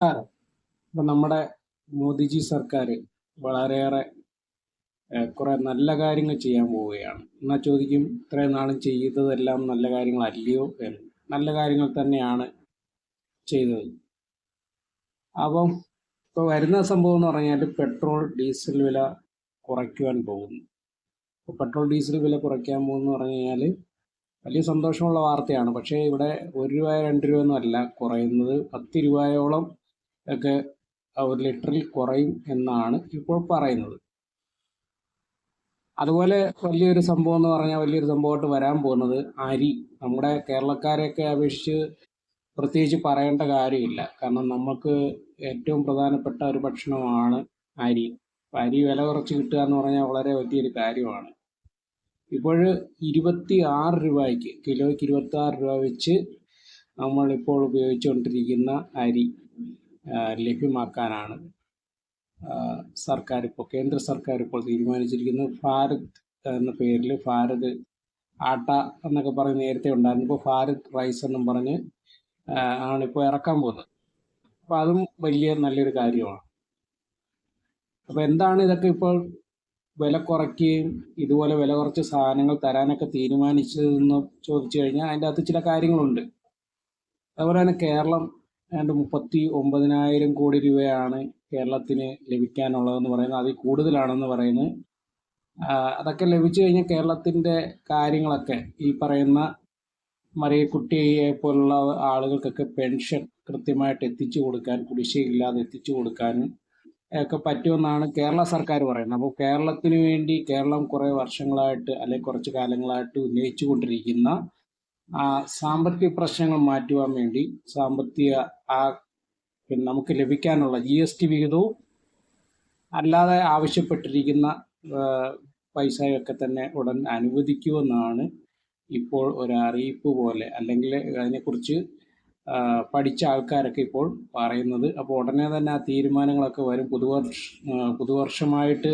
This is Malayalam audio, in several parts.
ഇപ്പം നമ്മുടെ മോദിജി സർക്കാർ വളരെയേറെ കുറേ കുറെ നല്ല കാര്യങ്ങൾ ചെയ്യാൻ പോവുകയാണ്. എന്നാൽ ചോദിക്കും? ഇത്രയും നാളും ചെയ്തതെല്ലാം നല്ല കാര്യങ്ങളല്ലയോ എന്ന്. നല്ല കാര്യങ്ങൾ തന്നെയാണ് ചെയ്തത്. അപ്പം ഇപ്പോൾ വരുന്ന സംഭവം എന്ന് പറഞ്ഞാൽ പെട്രോൾ ഡീസൽ വില കുറയ്ക്കുവാൻ പോകുന്നു. ഇപ്പോൾ പെട്രോൾ ഡീസൽ വില കുറയ്ക്കാൻ പോകുന്നു പറഞ്ഞു കഴിഞ്ഞാൽ വലിയ സന്തോഷമുള്ള വാർത്തയാണ്. പക്ഷേ ഇവിടെ ഒരു രൂപ രണ്ട് രൂപ ഒന്നും അല്ല. കുറയുന്നത് പത്ത് രൂപയോളം ഒക്കെ ഒരു ലിറ്ററിൽ കുറയും എന്നാണ് ഇപ്പോൾ പറയുന്നത്. അതുപോലെ വലിയൊരു സംഭവം എന്ന് പറഞ്ഞാൽ വലിയൊരു സംഭവമായിട്ട് വരാൻ പോകുന്നത് അരി. നമ്മുടെ കേരളക്കാരെയൊക്കെ അപേക്ഷിച്ച് പ്രത്യേകിച്ച് പറയേണ്ട കാര്യമില്ല. കാരണം നമുക്ക് ഏറ്റവും പ്രധാനപ്പെട്ട ഒരു ഭക്ഷണമാണ് അരി. അരി വില കുറച്ച് കിട്ടുക എന്ന് പറഞ്ഞാൽ വളരെ വലിയൊരു കാര്യമാണ്. ഇപ്പോൾ ഇരുപത്തി ആറ് രൂപയ്ക്ക് കിലോയ്ക്ക് ഇരുപത്തി ആറ് രൂപ വെച്ച് നമ്മളിപ്പോൾ ഉപയോഗിച്ചുകൊണ്ടിരിക്കുന്ന അരി. ലഭ്യമാക്കാനാണ് സർക്കാർ ഇപ്പോൾ കേന്ദ്ര സർക്കാർ ഇപ്പോൾ തീരുമാനിച്ചിരിക്കുന്നത് ഭാരത് എന്ന പേരിൽ ഭാരത് ആട്ട എന്നൊക്കെ പറഞ്ഞ് നേരത്തെ ഉണ്ടായിരുന്നു. ഇപ്പോൾ ഭാരത് റൈസ് എന്നും പറഞ്ഞ് ആണ് ഇറക്കാൻ പോകുന്നത്. അപ്പോൾ അതും വലിയ നല്ലൊരു കാര്യമാണ്. അപ്പോൾ എന്താണ് ഇതൊക്കെ ഇപ്പോൾ വില കുറയ്ക്കുകയും ഇതുപോലെ വില കുറച്ച് സാധനങ്ങൾ തരാനൊക്കെ തീരുമാനിച്ചതെന്ന് ചോദിച്ചു കഴിഞ്ഞാൽ അതിന്റെ അകത്ത് ചില കാര്യങ്ങളുണ്ട്. അതുപോലെ തന്നെ കേരളം ഏതാണ്ട് മുപ്പത്തി ഒമ്പതിനായിരം കോടി രൂപയാണ് കേരളത്തിന് ലഭിക്കാനുള്ളതെന്ന് പറയുന്നത്. അതിൽ കൂടുതലാണെന്ന് പറയുന്നത്. അതൊക്കെ ലഭിച്ചു കഴിഞ്ഞാൽ കേരളത്തിന്റെ കാര്യങ്ങളൊക്കെ ഈ പറയുന്ന മറിയക്കുട്ടിയെ പോലുള്ള ആളുകൾക്കൊക്കെ പെൻഷൻ കൃത്യമായിട്ട് എത്തിച്ചു കൊടുക്കാൻ കുടിശ്ശികയില്ലാതെ എത്തിച്ചു കൊടുക്കാനും ഒക്കെ പറ്റുമെന്നാണ് കേരള സർക്കാർ പറയുന്നത്. അപ്പോൾ കേരളത്തിന് വേണ്ടി കേരളം കുറേ വർഷങ്ങളായിട്ട് അല്ലെങ്കിൽ കുറച്ച് കാലങ്ങളായിട്ട് ഉന്നയിച്ചു കൊണ്ടിരിക്കുന്ന സാമ്പത്തിക പ്രശ്നങ്ങൾ മാറ്റുവാൻ വേണ്ടി സാമ്പത്തിക ആ നമുക്ക് ലഭിക്കാനുള്ള ജി എസ് ടി വിഹിതവും അല്ലാതെ ആവശ്യപ്പെട്ടിരിക്കുന്ന പൈസയൊക്കെ തന്നെ ഉടൻ അനുവദിക്കുമെന്നാണ് ഇപ്പോൾ ഒരു അറിയിപ്പ് പോലെ. അല്ലെങ്കിൽ അതിനെക്കുറിച്ച് പഠിച്ച ആൾക്കാരൊക്കെ ഇപ്പോൾ പറയുന്നത്. അപ്പോൾ ഉടനെ തന്നെ ആ തീരുമാനങ്ങളൊക്കെ വരും. പുതുവർഷ പുതുവർഷമായിട്ട്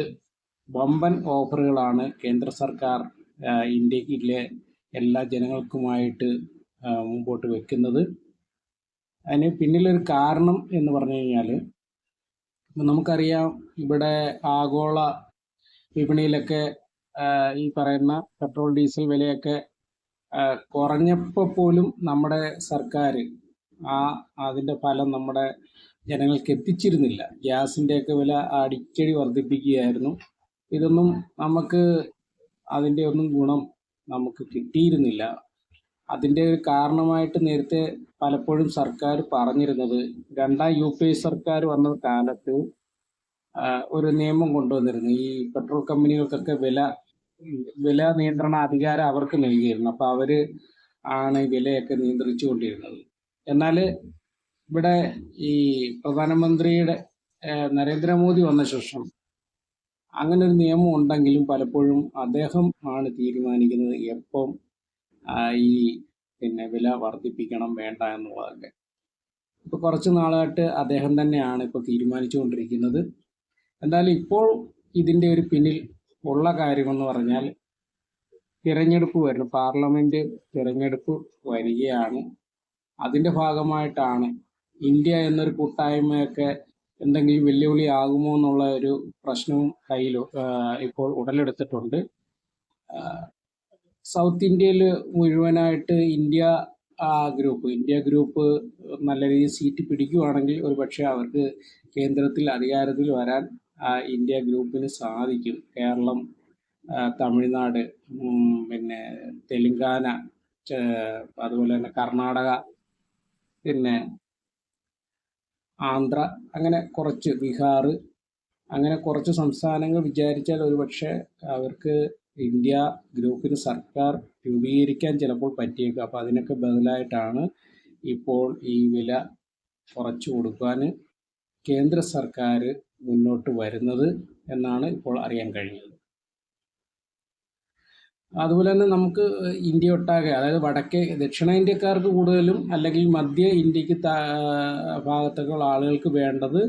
വമ്പൻ ഓഫറുകളാണ് കേന്ദ്ര സർക്കാർ ഇന്ത്യയിലെ എല്ലാ ജനങ്ങൾക്കുമായിട്ട് മുമ്പോട്ട് വെക്കുന്നത്. അതിന് പിന്നിലൊരു കാരണം എന്ന് പറഞ്ഞു കഴിഞ്ഞാൽ നമുക്കറിയാം ഇവിടെ ആഗോള വിപണിയിലൊക്കെ ഈ പറയുന്ന പെട്രോൾ ഡീസൽ വിലയൊക്കെ കുറഞ്ഞപ്പോൾ പോലും നമ്മുടെ സർക്കാർ ആ അതിന്റെ ഫലം നമ്മുടെ ജനങ്ങൾക്ക് എത്തിച്ചിരുന്നില്ല. ഗ്യാസിന്റെയൊക്കെ വില അടിക്കടി വർദ്ധിപ്പിക്കുകയായിരുന്നു. ഇതൊന്നും നമുക്ക് അതിന്റെ ഒന്നും ഗുണം നമുക്ക് കിട്ടിയിരുന്നില്ല. അതിന്റെ ഒരു കാരണമായിട്ട് നേരത്തെ പലപ്പോഴും സർക്കാർ പറഞ്ഞിരുന്നത് രണ്ടാം യു പി സർക്കാർ വന്ന കാലത്ത് ഒരു നിയമം കൊണ്ടുവന്നിരുന്നു. ഈ പെട്രോൾ കമ്പനികൾക്കൊക്കെ വില വില നിയന്ത്രണ അധികാരം അവർക്ക് നൽകിയിരുന്നു. അപ്പോൾ അവർ ആണ് വിലയൊക്കെ നിയന്ത്രിച്ചു കൊണ്ടിരുന്നത്. എന്നാൽ ഇവിടെ ഈ പ്രധാനമന്ത്രിയുടെ നരേന്ദ്രമോദി വന്ന ശേഷം അങ്ങനെ ഒരു നിയമം ഉണ്ടെങ്കിലും പലപ്പോഴും അദ്ദേഹം ആണ് തീരുമാനിക്കുന്നത് എപ്പം ഈ പിന്നെ വില വർദ്ധിപ്പിക്കണം വേണ്ട എന്നുള്ളതൊക്കെ. ഇപ്പോൾ കുറച്ച് നാളായിട്ട് അദ്ദേഹം തന്നെയാണ് ഇപ്പോൾ തീരുമാനിച്ചുകൊണ്ടിരിക്കുന്നത്. എന്തായാലും ഇപ്പോൾ ഇതിന്റെ ഒരു പിന്നിൽ ഉള്ള കാര്യമെന്ന് പറഞ്ഞാൽ തിരഞ്ഞെടുപ്പ് വരുന്നു. പാർലമെന്റ് തിരഞ്ഞെടുപ്പ് വരികയാണ്. അതിന്റെ ഭാഗമായിട്ടാണ് ഇന്ത്യ എന്നൊരു കൂട്ടായ്മയൊക്കെ എന്തെങ്കിലും വെല്ലുവിളി ആകുമോ എന്നുള്ള ഒരു പ്രശ്നവും കയ്യിൽ ഇപ്പോൾ ഉടലെടുത്തിട്ടുണ്ട്. സൗത്ത് ഇന്ത്യയിൽ മുഴുവനായിട്ട് ഇന്ത്യ ഗ്രൂപ്പ് ഇന്ത്യ ഗ്രൂപ്പ് നല്ല രീതിയിൽ സീറ്റ് പിടിക്കുകയാണെങ്കിൽ ഒരു പക്ഷേ അവർക്ക് കേന്ദ്രത്തിൽ അധികാരത്തിൽ വരാൻ ഇന്ത്യ ഗ്രൂപ്പിന് സാധിക്കും. കേരളം തമിഴ്നാട് പിന്നെ തെലുങ്കാന അതുപോലെ തന്നെ കർണാടക പിന്നെ ആന്ധ്ര അങ്ങനെ കുറച്ച് ബീഹാർ അങ്ങനെ കുറച്ച് സംസ്ഥാനങ്ങൾ വിചാരിച്ചാൽ ഒരുപക്ഷെ അവർക്ക് ഇന്ത്യ ഗ്രൂപ്പിന് സർക്കാർ രൂപീകരിക്കാൻ ചിലപ്പോൾ പറ്റിയേക്കും. അപ്പോൾ അതിനൊക്കെ ബദലായിട്ടാണ് ഇപ്പോൾ ഈ വില കുറച്ചു കൊടുക്കാൻ കേന്ദ്ര സർക്കാർ മുന്നോട്ട് വരുന്നത് എന്നാണ് ഇപ്പോൾ അറിയാൻ കഴിഞ്ഞത്. അതുപോലെ തന്നെ നമുക്ക് ഇന്ത്യ ഒട്ടാകെ അതായത് വടക്കേ ദക്ഷിണേന്ത്യക്കാർക്ക് കൂടുതലും അല്ലെങ്കിൽ മധ്യ ഇന്ത്യയ്ക്ക് ഭാഗത്തേക്കുള്ള ആളുകൾക്ക് വേണ്ടത്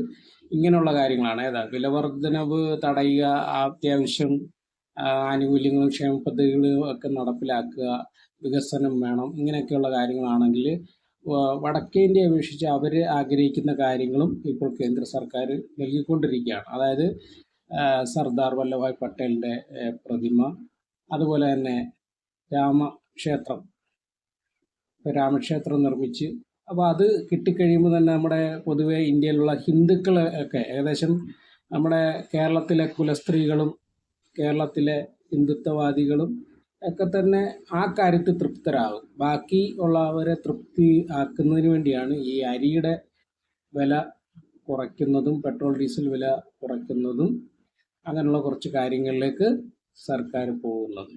ഇങ്ങനെയുള്ള കാര്യങ്ങളാണ്. ഏതാ വിലവർദ്ധനവ് തടയുക അത്യാവശ്യം ആനുകൂല്യങ്ങളും ക്ഷേമ പദ്ധതികളും ഒക്കെ നടപ്പിലാക്കുക വികസനം വേണം ഇങ്ങനെയൊക്കെയുള്ള കാര്യങ്ങളാണെങ്കിൽ വടക്കേ ഇന്ത്യ അപേക്ഷിച്ച് അവർ ആഗ്രഹിക്കുന്ന കാര്യങ്ങളും ഇപ്പോൾ കേന്ദ്ര സർക്കാർ നൽകിക്കൊണ്ടിരിക്കുകയാണ്. അതായത് സർദാർ വല്ലഭായ് പട്ടേലിന്റെ പ്രതിമ അതുപോലെ തന്നെ രാമക്ഷേത്രം. രാമക്ഷേത്രം നിർമ്മിച്ച് അപ്പോൾ അത് കിട്ടിക്കഴിയുമ്പോൾ തന്നെ നമ്മുടെ പൊതുവേ ഇന്ത്യയിലുള്ള ഹിന്ദുക്കൾ ഒക്കെ ഏകദേശം നമ്മുടെ കേരളത്തിലെ കുലസ്ത്രീകളും കേരളത്തിലെ ഹിന്ദുത്വവാദികളും ഒക്കെ തന്നെ ആ കാര്യത്തിൽ തൃപ്തരാകും. ബാക്കി ഉള്ളവരെ തൃപ്തി ആക്കുന്നതിന് വേണ്ടിയാണ് ഈ അരിയുടെ വില കുറയ്ക്കുന്നതും പെട്രോൾ ഡീസൽ വില കുറയ്ക്കുന്നതും അങ്ങനെയുള്ള കുറച്ച് കാര്യങ്ങളിലേക്ക് സർക്കാർ പോകുന്നത്